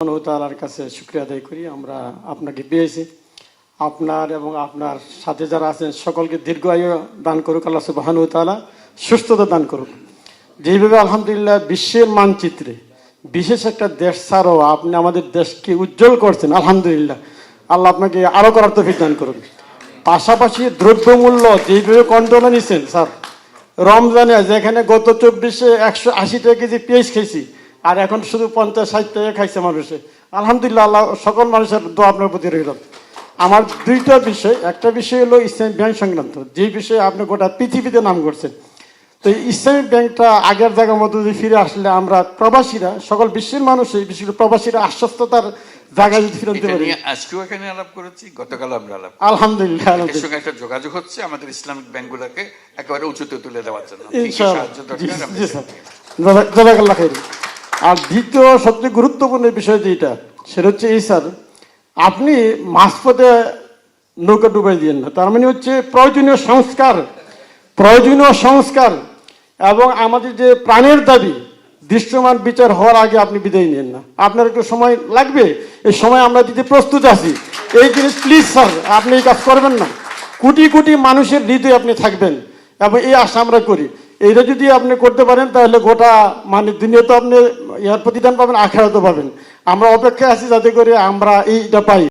তাআলার কাছে শুক্রিয়া আদায় করি। আমরা আপনাকে পেয়েছি। আপনার এবং আপনার সাথে যারা আছেন, সকলকে দীর্ঘ আয়ু দান করুক, আল্লাহ সুবহানাহু ওয়া তাআলা সুস্থতা দান করুক। যেভাবে আলহামদুলিল্লাহ বিশ্বের মানচিত্রে বিশেষ একটা দেশ ছাড়াও আপনি আমাদের দেশকে উজ্জ্বল করছেন, আলহামদুলিল্লাহ। আল্লাহ আপনাকে আরও করার তৌফিক দান করুন পাশাপাশি দ্রব্যমূল্য যেভাবে কন্ট্রোলে নিছেন, স্যার, রমজানে যেখানে গত চব্বিশে একশো আশি টাকা কেজি পেঁয়াজ খেয়েছি আর এখন শুধু পঞ্চাশ ষাট টাকা খাইছে মানুষে। আলহামদুলিল্লাহ আল্লাহ সকল মানুষের দোয়া আপনার প্রতি রইল। আমার দুইটা বিষয় একটা বিষয় হলো ইসলামী ব্যাংক সংক্রান্ত যে বিষয়ে আপনি গোটা পৃথিবীতে নাম করছেন। তো এই ইসলামিক ব্যাংকটা আগের জায়গার মতো যদি ফিরে আসলে আমরা প্রবাসীরা সকল বিশ্বের মানুষই বিশেষ করে প্রবাসীরা আশ্বস্ততার জায়গায় যদি ফিরে আনতে পারি। আজকেও এখানে আলাপ করেছি গতকাল আমরা আলাপ আলহামদুলিল্লাহ এর সঙ্গে একটা যোগাযোগ হচ্ছে আমাদের ইসলামিক ব্যাংকগুলোকে একেবারে উঁচুতে তুলে দেওয়ার জন্য। ইনশাআল্লাহ। জি স্যার। জাজা- জাজাকাল্লাহ খাইর। আর দ্বিতীয়, সবচেয়ে গুরুত্বপূর্ণ বিষয় যেটা, সেটা হচ্ছে এই স্যার, আপনি মাঝপথে নৌকা ডুবাই দিয়েন না। তার মানে হচ্ছে প্রয়োজনীয় সংস্কার প্রয়োজনীয় সংস্কার এবং আমাদের যে প্রাণের দাবি, দৃশ্যমান বিচার হওয়ার আগে আপনি বিদায় নেন না। আপনার একটু সময় লাগবে? এই সময় আমরা দিতে প্রস্তুত আছি। এই জিনিস প্লিজ স্যার, আপনি এই কাজ করবেন না। কোটি কোটি মানুষের হৃদয়ে আপনি থাকবেন এবং এই আশা আমরা করি। এইটা যদি আপনি করতে পারেন, তাহলে গোটা মানে দুনিয়াতে আপনি ইয়ার প্রতিদান পাবেন আখেরাতে পাবেন। আমরা অপেক্ষায় আছি যাতে করে আমরা এইটা পাই।